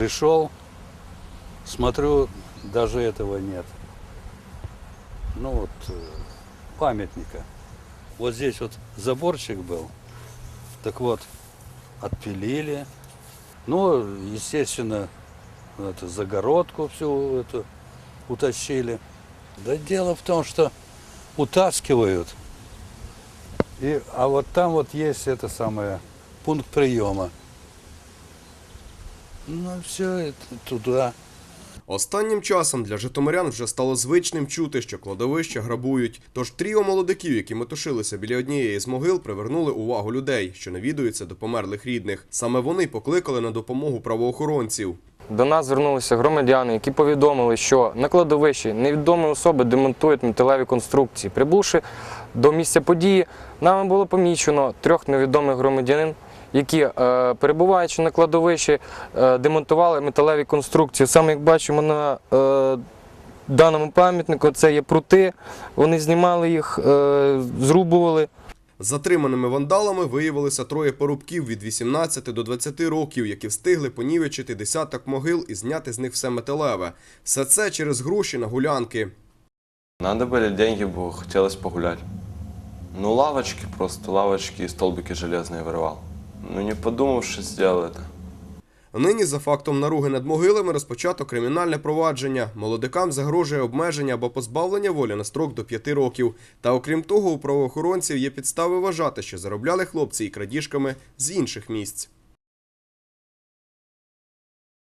Пришел, смотрю, даже этого нет. Ну вот, э, памятника. Вот здесь вот заборчик был. Так вот, отпилили. Ну, естественно, эту загородку всю эту утащили. Да дело в том, что утаскивают. И, а вот там вот есть это самое пункт приема. Ну, все это туда. Останнім часом для житомирян вже стало звичним чути, що кладовища грабують. Тож тріо молодиків, які метушилися біля однієї з могил, привернули увагу людей, що навідуються до померлих рідних. Саме вони покликали на допомогу правоохоронців. До нас звернулися громадяни, які повідомили, що на кладовищі невідомі особи демонтують металеві конструкції. Прибувши до місця події, нами було помічено трьох невідомих громадянин, які, е, перебуваючи на кладовищі, е, демонтували металеві конструкції. Саме як бачимо на е, даному пам'ятнику, це є прути. Вони знімали їх, е, зрубували. Затриманими вандалами виявилося троє порубків від 18 до 20 років, які встигли понівечити десяток могил і зняти з них все металеве. Все це через гроші на гулянки. Надо были деньги, было, хотелось погулять. Ну, лавочки просто, лавочки и столбики железные вырывал. Ну, не подумавши, сделал це. Нині за фактом наруги над могилами розпочато кримінальне провадження. Молодикам загрожує обмеження або позбавлення волі на строк до 5 років. Та окрім того, у правоохоронців є підстави вважати, що заробляли хлопці і крадіжками з інших місць.